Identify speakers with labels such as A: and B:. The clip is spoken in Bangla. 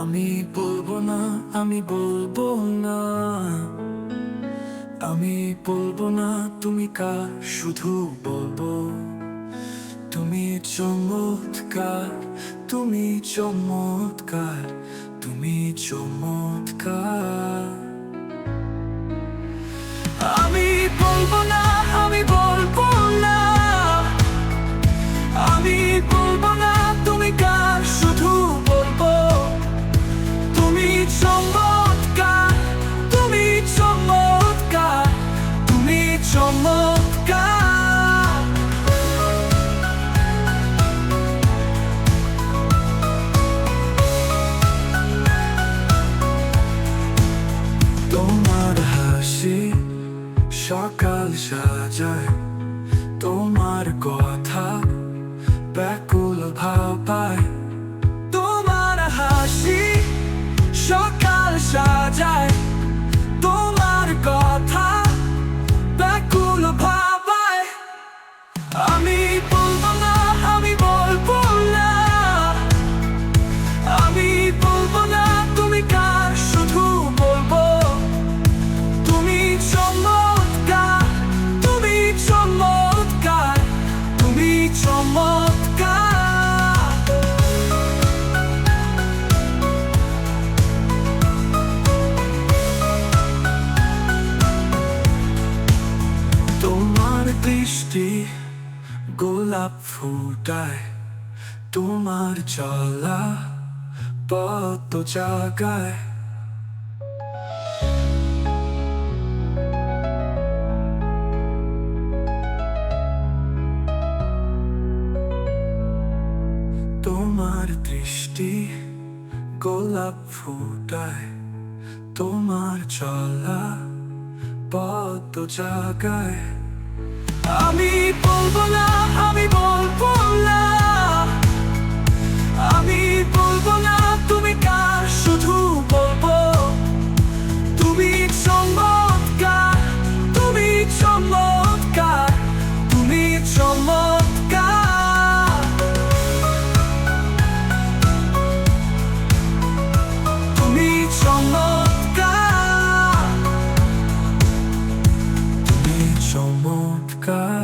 A: আমি বলব না, আমি বলব না। আমি বলব না, তুমি কা শুধু বলব। তুমি চমৎকার তুমি চমৎকার তুমি চমৎকার। হাসি সকাল সাজায়। তোমার কথা ব্যাকুল তোমার দৃষ্টি গোলাপ ফুটায়, তোমার চলা পত জাগায়। তোমার দৃষ্টি গোলাপ ফুটায়, তোমার চলা পত জাগায়। আমি বলব না, আমি বলব না। আমি বলব না, তুমি কার শুধু বলব? তুমি চমৎকার তুমি চমৎকার তুমি চমৎকার। তুমি চমৎকার। তুমি চমৎকার। God.